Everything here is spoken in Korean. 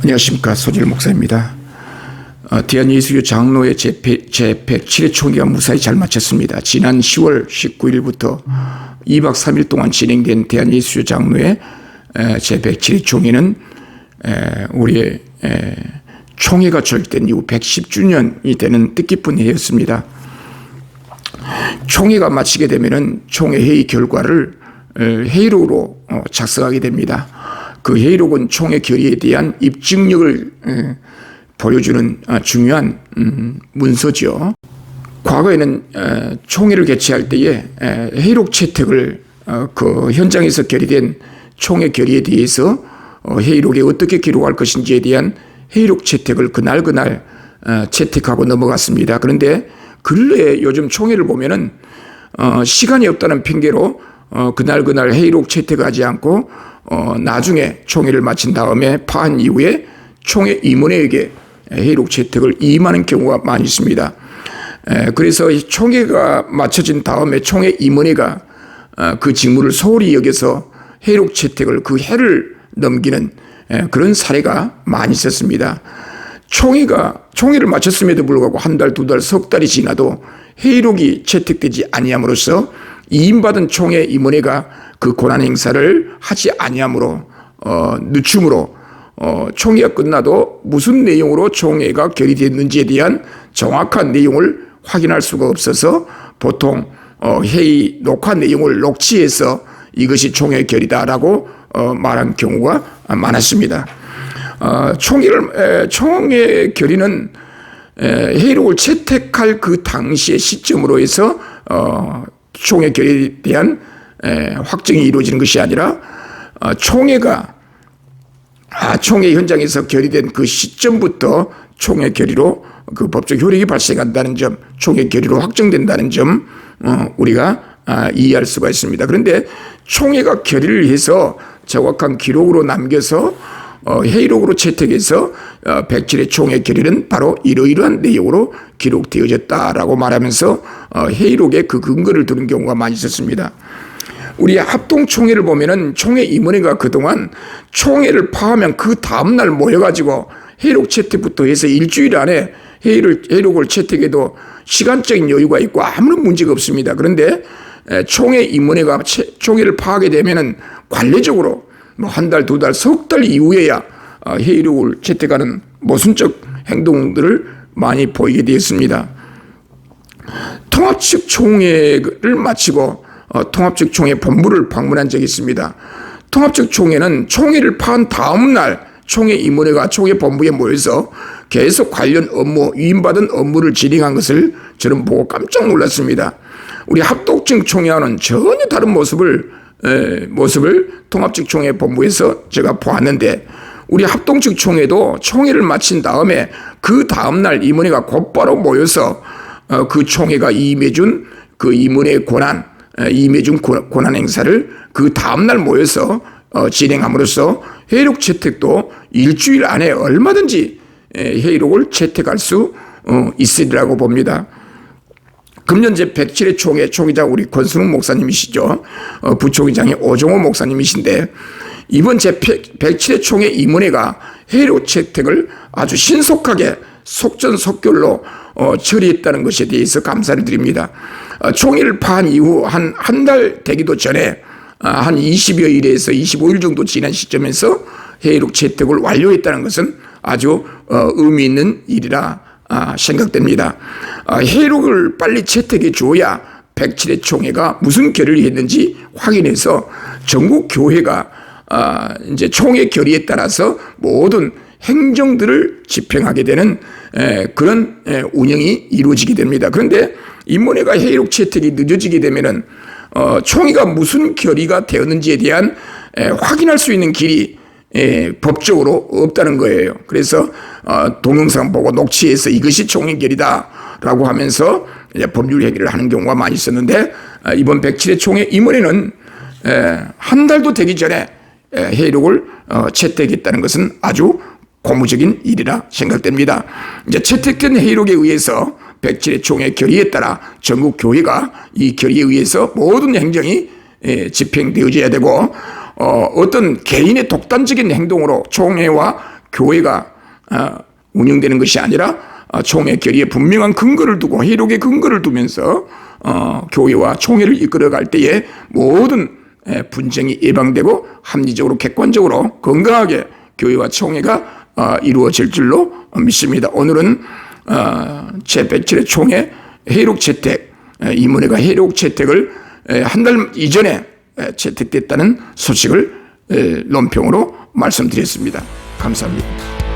안녕하십니까 소질 목사입니다. 어, 대한예수교 장로의 제107회 총회가 무사히 잘 마쳤습니다. 지난 10월 19일부터 2박 3일 동안 진행된 대한예수교 장로의 제107회 총회는 에, 우리의 에, 총회가 조직된 이후 110주년이 되는 뜻깊은 해였습니다. 총회가 마치게 되면은 총회 회의 결과를 에, 회의록으로 어, 작성하게 됩니다. 그 회의록은 총회 결의에 대한 입증력을 에, 보여주는 아, 중요한 음, 문서죠. 과거에는 에, 총회를 개최할 때에 에, 회의록 채택을 어, 그 현장에서 결의된 총회 결의에 대해서 어, 회의록에 어떻게 기록할 것인지에 대한 회의록 채택을 그날 그날 어, 채택하고 넘어갔습니다. 그런데 근래에 요즘 총회를 보면은 어, 시간이 없다는 핑계로 어, 그날 그날 회의록 채택하지 않고 어, 나중에 총회를 마친 다음에 파한 이후에 총회 임원에게 회의록 채택을 임하는 경우가 많이 있습니다. 에, 그래서 총회가 마쳐진 다음에 총회 임원회가 어, 그 직무를 소홀히 여겨서 회의록 채택을 그 해를 넘기는 에, 그런 사례가 많이 있었습니다. 총회가 총회를 마쳤음에도 불구하고 한 달, 두 달, 석 달이 지나도 회의록이 채택되지 아니함으로써 이임받은 총회 임원회가 그 권한 행사를 하지 아니함으로 어, 늦춤으로 어, 총회가 끝나도 무슨 내용으로 총회가 결의됐는지에 대한 정확한 내용을 확인할 수가 없어서 보통 어, 회의 녹화 내용을 녹취해서 이것이 총회 결의다라고 어, 말한 경우가 많았습니다. 어, 총회를 에, 총회 결의는 에, 회의록을 채택할 그 당시의 시점으로 해서 어, 총회 결의에 대한 에, 확정이 이루어지는 것이 아니라 어, 총회가 아, 총회 현장에서 결의된 그 시점부터 총회 결의로 그 법적 효력이 발생한다는 점, 총회 결의로 확정된다는 점 어, 우리가 아, 이해할 수가 있습니다. 그런데 총회가 결의를 해서 정확한 기록으로 남겨서 어, 회의록으로 채택해서 어, 107의 총회 결의는 바로 이러이러한 내용으로 기록되어졌다라고 말하면서 어, 회의록에 그 근거를 두는 경우가 많이 있었습니다. 우리 합동 총회를 보면은 총회 임원회가 그동안 총회를 파하면 그 다음날 모여가지고 회의록 채택부터 해서 일주일 안에 회의를, 회의록을 채택해도 시간적인 여유가 있고 아무런 문제가 없습니다. 그런데 총회 임원회가 총회를 파하게 되면은 관례적으로 뭐 한 달, 두 달, 석 달 이후에야 어, 회의록을 채택하는 모순적 행동들을 많이 보이게 되었습니다. 통합측 총회를 마치고 어, 통합측 총회 본부를 방문한 적이 있습니다. 통합측 총회는 총회를 파한 다음 날 총회 임원회가 총회 본부에 모여서 계속 관련 업무, 위임받은 업무를 진행한 것을 저는 보고 깜짝 놀랐습니다. 우리 합독층 총회와는 전혀 다른 모습을 에, 모습을 통합측 총회 본부에서 제가 보았는데 우리 합동측 총회도 총회를 마친 다음에 그 다음 날 임원회가 곧바로 모여서 어, 그 총회가 임해준 그 임원의 권한 임해준 권한 행사를 그 다음날 모여서 어, 진행함으로써 회의록 채택도 일주일 안에 얼마든지 회의록을 채택할 수 어, 있으리라고 봅니다. 금년 제 107회 총회 총회자 우리 권순웅 목사님이시죠. 어, 부총회장이 오종호 목사님이신데 이번 제 107회 총회 임원회가 회의록 채택을 아주 신속하게 속전속결로 어, 처리했다는 것에 대해서 감사를 드립니다. 어, 총회를 파한 이후 한 한 달 되기도 전에 어, 한 20여 일에서 25일 정도 지난 시점에서 회의록 채택을 완료했다는 것은 아주 어, 의미 있는 일이라 아, 생각됩니다. 아, 회의록을 빨리 채택해 줘야 107회 총회가 무슨 결의를 했는지 확인해서 전국 교회가 아, 이제 총회 결의에 따라서 모든 행정들을 집행하게 되는 그런 운영이 이루어지게 됩니다. 그런데 인문회가 회의록 채택이 늦어지게 되면은 어, 총회가 무슨 결의가 되었는지에 대한 확인할 수 있는 길이 법적으로 없다는 거예요. 그래서 어, 동영상 보고 녹취해서 이것이 총회 결의다라고 하면서 법률 해결을 하는 경우가 많이 있었는데 아, 이번 107회 총회 임원회는 한 달도 되기 전에 회의록을 어, 채택했다는 것은 아주 고무적인 일이라 생각됩니다. 이제 채택된 회의록에 의해서 107회 총회 결의에 따라 전국 교회가 이 결의에 의해서 모든 행정이 집행되어져야 되고 어, 어떤 개인의 독단적인 행동으로 총회와 교회가 어, 운영되는 것이 아니라 어, 총회 결의에 분명한 근거를 두고 회록의 근거를 두면서 어, 교회와 총회를 이끌어갈 때에 모든 에, 분쟁이 예방되고 합리적으로 객관적으로 건강하게 교회와 총회가 어, 이루어질 줄로 믿습니다. 오늘은 어, 제107회 총회 회록 채택 에, 이문회가 회록 채택을 한 달 이전에 에, 채택됐다는 소식을 에, 논평으로 말씀드렸습니다. 감사합니다.